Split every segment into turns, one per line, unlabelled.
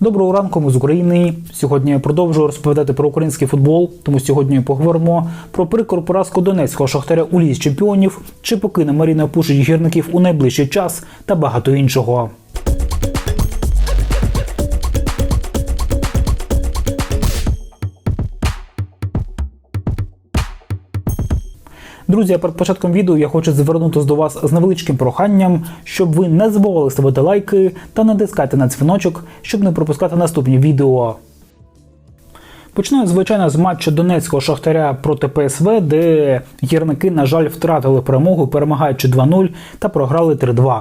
Доброго ранку, ми з України. Сьогодні я продовжую розповідати про український футбол. Тому сьогодні поговоримо про прикор поразку донецького шахтаря у лізі чемпіонів, чи покине Маріна Пушич гірників у найближчий час та багато іншого. Друзі, перед початком відео я хочу звернутися до вас з невеличким проханням, щоб ви не забували ставити лайки та натискати на дзвіночок, щоб не пропускати наступні відео. Починаю, звичайно, з матчу Донецького Шахтаря проти ПСВ, де гірники, на жаль, втратили перемогу, перемагаючи 2-0 та програли 3-2.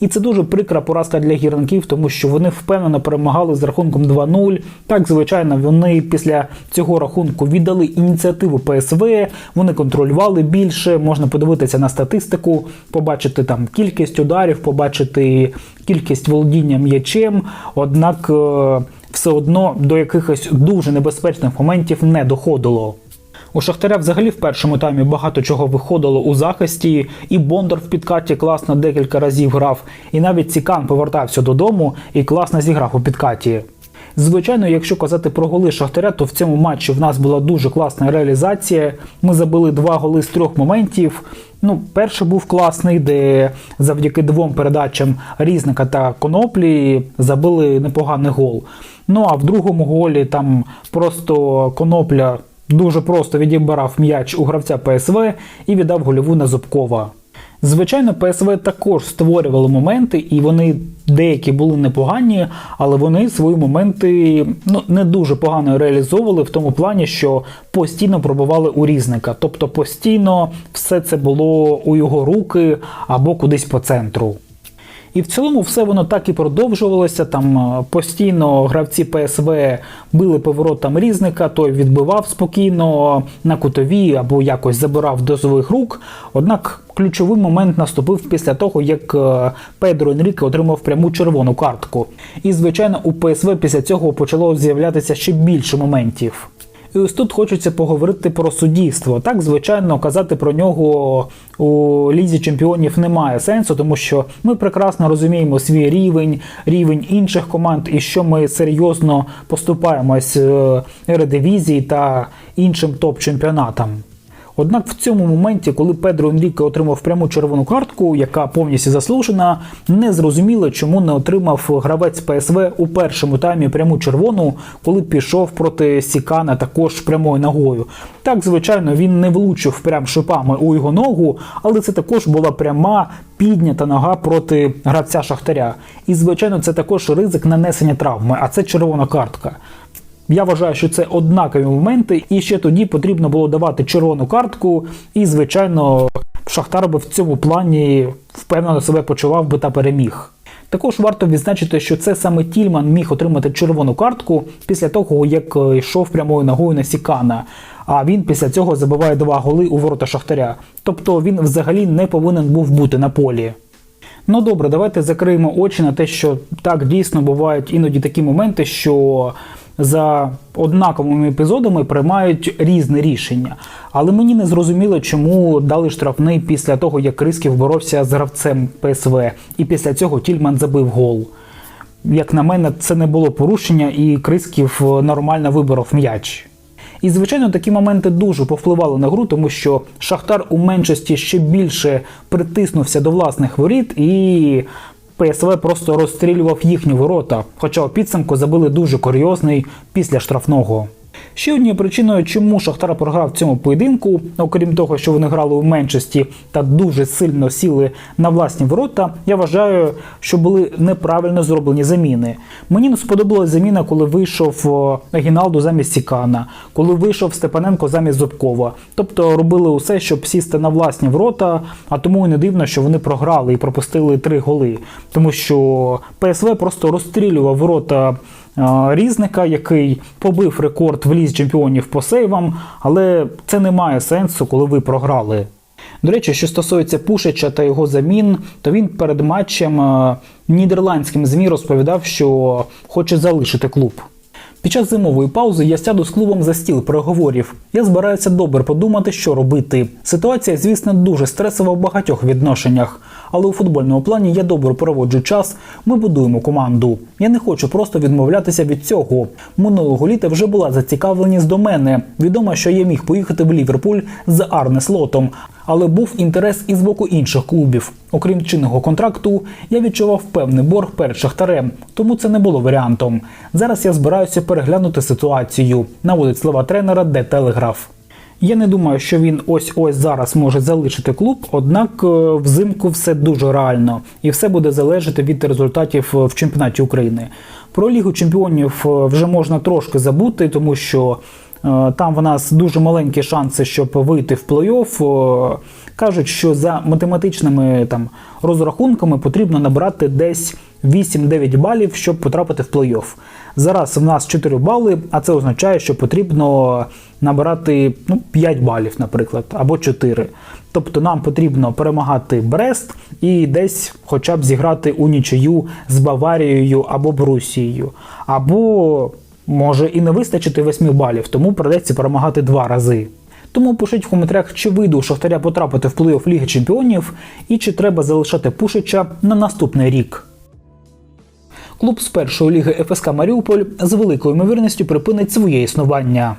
І це дуже прикра поразка для гірників, тому що вони впевнено перемагали з рахунком 2-0. Так, звичайно, вони після цього рахунку віддали ініціативу ПСВ, вони контролювали більше. Можна подивитися на статистику, побачити там кількість ударів, побачити кількість володіння м'ячем. Однак е, все одно до якихось дуже небезпечних моментів не доходило. У Шахтаря взагалі в першому таймі багато чого виходило у захисті, і Бондар в підкаті класно декілька разів грав, і навіть Цікан повертався додому і класно зіграв у підкаті. Звичайно, якщо казати про голи Шахтаря, то в цьому матчі в нас була дуже класна реалізація. Ми забили два голи з трьох моментів. Ну, перший був класний, де завдяки двом передачам різника та коноплі забили непоганий гол. Ну а в другому голі там просто конопля дуже просто відібрав м'яч у гравця ПСВ і віддав гольову на Зубкова. Звичайно, ПСВ також створювали моменти, і вони деякі були непогані, але вони свої моменти ну, не дуже погано реалізовували в тому плані, що постійно пробували у різника. Тобто постійно все це було у його руки або кудись по центру. І в цілому все воно так і продовжувалося. Там е, постійно гравці ПСВ били поворотом різника, той відбивав спокійно на кутові або якось забирав до своїх рук. Однак ключовий момент наступив після того, як е, Педро Енріке отримав пряму червону картку. І, звичайно, у ПСВ після цього почало з'являтися ще більше моментів. І ось тут хочеться поговорити про суддівство. Так, звичайно, казати про нього у лізі чемпіонів немає сенсу, тому що ми прекрасно розуміємо свій рівень, рівень інших команд, і що ми серйозно поступаємось е, Ередивізії та іншим топ-чемпіонатам. Однак в цьому моменті, коли Педро Енріке отримав пряму червону картку, яка повністю заслужена, не зрозуміло, чому не отримав гравець ПСВ у першому таймі пряму червону, коли пішов проти Сікана також прямою ногою. Так, звичайно, він не влучив прям шипами у його ногу, але це також була пряма піднята нога проти гравця Шахтаря. І, звичайно, це також ризик нанесення травми, а це червона картка. Я вважаю, що це однакові моменти, і ще тоді потрібно було давати червону картку, і, звичайно, Шахтар би в цьому плані впевнено себе почував би та переміг. Також варто відзначити, що це саме Тільман міг отримати червону картку після того, як е, йшов прямою ногою на Сікана. А він після цього забиває два голи у ворота Шахтаря. Тобто він взагалі не повинен був бути на полі. Ну добре, давайте закриємо очі на те, що так дійсно бувають іноді такі моменти, що за однаковими епізодами приймають різне рішення. Але мені не зрозуміло, чому дали штрафний після того, як Крисків боровся з гравцем ПСВ, і після цього Тільман забив гол. Як на мене, це не було порушення, і Крисків нормально виборов м'яч. І, звичайно, такі моменти дуже повпливали на гру, тому що Шахтар у меншості ще більше притиснувся до власних воріт, і ПСВ просто розстрілював їхні ворота, хоча у підсумку забили дуже курйозний після штрафного. Ще однією причиною, чому Шахтар програв в цьому поєдинку, окрім того, що вони грали у меншості та дуже сильно сіли на власні ворота, я вважаю, що були неправильно зроблені заміни. Мені не сподобалась заміна, коли вийшов Гіналду замість Сікана, коли вийшов Степаненко замість Зубкова. Тобто робили усе, щоб сісти на власні ворота, а тому і не дивно, що вони програли і пропустили три голи, тому що ПСВ просто розстрілював ворота. Різника, який побив рекорд в ліс чемпіонів по сейвам, але це не має сенсу, коли ви програли. До речі, що стосується Пушича та його замін, то він перед матчем нідерландським ЗМІ розповідав, що хоче залишити клуб. Під час зимової паузи я сяду з клубом за стіл переговорів. Я збираюся добре подумати, що робити. Ситуація, звісно, дуже стресова в багатьох відношеннях, але у футбольному плані я добре проводжу час. Ми будуємо команду. Я не хочу просто відмовлятися від цього. Минулого літа вже була зацікавленість до мене. Відомо, що я міг поїхати в Ліверпуль з Арне Слотом, але був інтерес і з боку інших клубів. Окрім чинного контракту, я відчував певний борг перед шахтарем, тому це не було варіантом. Зараз я збираюся переглянути ситуацію, наводить слова тренера Де Телеграф. Я не думаю, що він ось ось зараз може залишити клуб, однак е, взимку все дуже реально, і все буде залежати від результатів е, в чемпіонаті України. Про Лігу чемпіонів е, вже можна трошки забути, тому що там в нас дуже маленькі шанси, щоб вийти в плей-офф. Е, Кажуть, що за математичними там розрахунками потрібно набрати десь 8-9 балів, щоб потрапити в плей-офф. Зараз в нас 4 бали, а це означає, що потрібно набирати ну, 5 балів, наприклад, або 4. Тобто нам потрібно перемагати Брест і десь хоча б зіграти у нічию з Баварією або Брусією. Або може і не вистачити 8 балів, тому придеться перемагати два рази. Тому пишіть в коментарях, чи вийде у Шахтаря потрапити в плей-офф Ліги Чемпіонів і чи треба залишати Пушича на наступний рік. Клуб з першої ліги ФСК Маріуполь з великою ймовірністю припинить своє існування.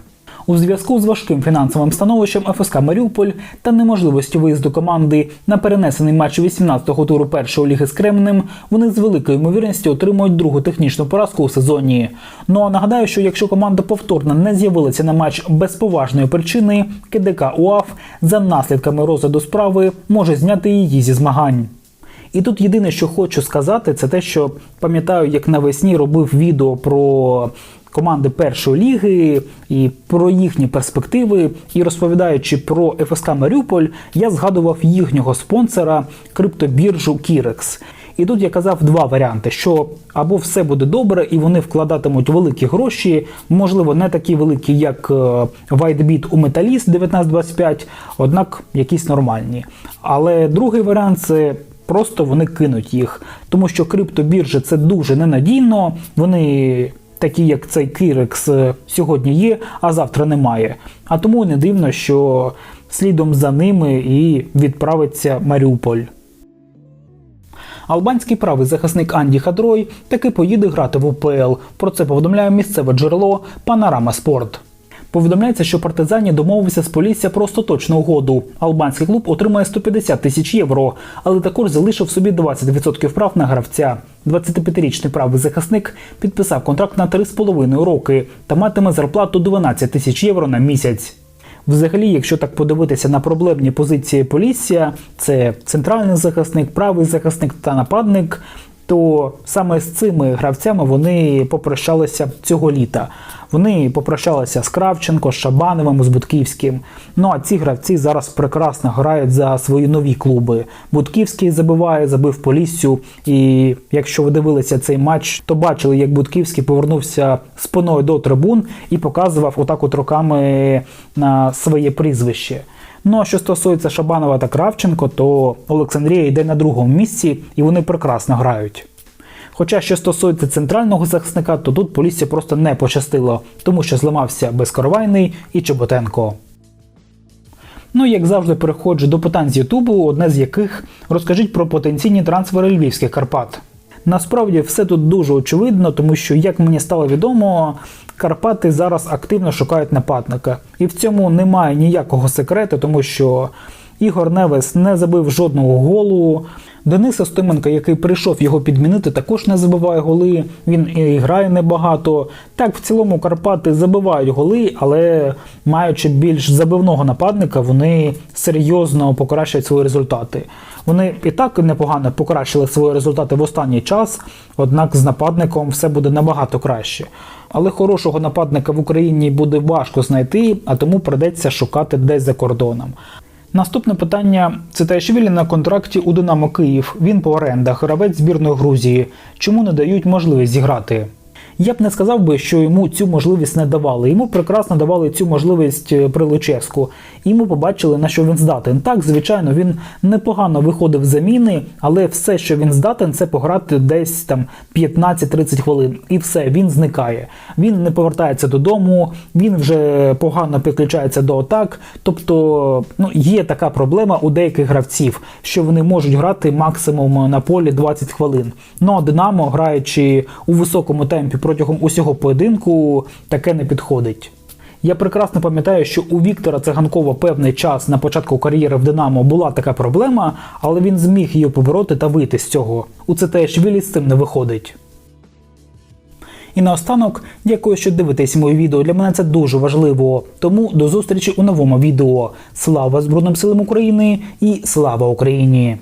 У зв'язку з важким фінансовим становищем ФСК Маріуполь та неможливістю виїзду команди на перенесений матч 18-го туру першої ліги з Кремнем, вони з великою ймовірністю отримують другу технічну поразку у сезоні. Ну а нагадаю, що якщо команда повторно не з'явилася на матч без поважної причини, КДК УАФ за наслідками розгляду справи може зняти її зі змагань. І тут єдине, що хочу сказати, це те, що пам'ятаю, як навесні робив відео про команди першої ліги і про їхні перспективи. І розповідаючи про ФСК Маріуполь, я згадував їхнього спонсора криптобіржу Кірекс. І тут я казав два варіанти: що або все буде добре, і вони вкладатимуть великі гроші, можливо, не такі великі, як е, WhiteBit у Металіст 1925, однак якісь нормальні. Але другий варіант це просто вони кинуть їх, тому що криптобіржа це дуже ненадійно. Вони такі, як цей Кірекс, сьогодні є, а завтра немає. А тому не дивно, що слідом за ними і відправиться Маріуполь. Албанський правий захисник Анді Хадрой таки поїде грати в УПЛ. Про це повідомляє місцеве джерело Панорама Спорт. Повідомляється, що партизані домовився з Полісся про остаточну угоду. Албанський клуб отримає 150 тисяч євро, але також залишив собі 20% прав на гравця. 25-річний правий захисник підписав контракт на 3,5 роки та матиме зарплату 12 тисяч євро на місяць. Взагалі, якщо так подивитися на проблемні позиції Полісся, це центральний захисник, правий захисник та нападник. То саме з цими гравцями вони попрощалися цього літа. Вони попрощалися з Кравченко, з Шабановим, з Будківським. Ну а ці гравці зараз прекрасно грають за свої нові клуби. Будківський забиває, забив Поліссю. І якщо ви дивилися цей матч, то бачили, як Будківський повернувся спиною до трибун і показував отак от руками на своє прізвище. Ну а що стосується Шабанова та Кравченко, то Олександрія йде на другому місці і вони прекрасно грають. Хоча що стосується центрального захисника, то тут Полісся просто не пощастило, тому що зламався Безкоровайний і Чоботенко. Ну і як завжди, переходжу до питань з Ютубу, одне з яких розкажіть про потенційні трансфери львівських Карпат. Насправді все тут дуже очевидно, тому що, як мені стало відомо, Карпати зараз активно шукають нападника. І в цьому немає ніякого секрету, тому що Ігор Невес не забив жодного голу. Денис Остименко, який прийшов його підмінити, також не забиває голи. Він і грає небагато. Так, в цілому Карпати забивають голи, але маючи більш забивного нападника, вони серйозно покращать свої результати. Вони і так непогано покращили свої результати в останній час, однак з нападником все буде набагато краще. Але хорошого нападника в Україні буде важко знайти, а тому придеться шукати десь за кордоном. Наступне питання: це Тайшвілі на контракті у Динамо Київ. Він по орендах, гравець збірної Грузії. Чому не дають можливість зіграти? Я б не сказав би, що йому цю можливість не давали. Йому прекрасно давали цю можливість е, при Луческу. І ми побачили, на що він здатен. Так, звичайно, він непогано виходив заміни, але все, що він здатен, це пограти десь там 15-30 хвилин. І все, він зникає. Він не повертається додому, він вже погано підключається до атак. Тобто, ну є така проблема у деяких гравців, що вони можуть грати максимум на полі 20 хвилин. Ну а Динамо, граючи у високому темпі протягом усього поєдинку, таке не підходить. Я прекрасно пам'ятаю, що у Віктора Циганкова певний час на початку кар'єри в Динамо була така проблема, але він зміг її побороти та вийти з цього. У ЦТШвілі з цим не виходить. І наостанок, дякую, що дивитесь моє відео. Для мене це дуже важливо. Тому до зустрічі у новому відео. Слава Збройним силам України і слава Україні!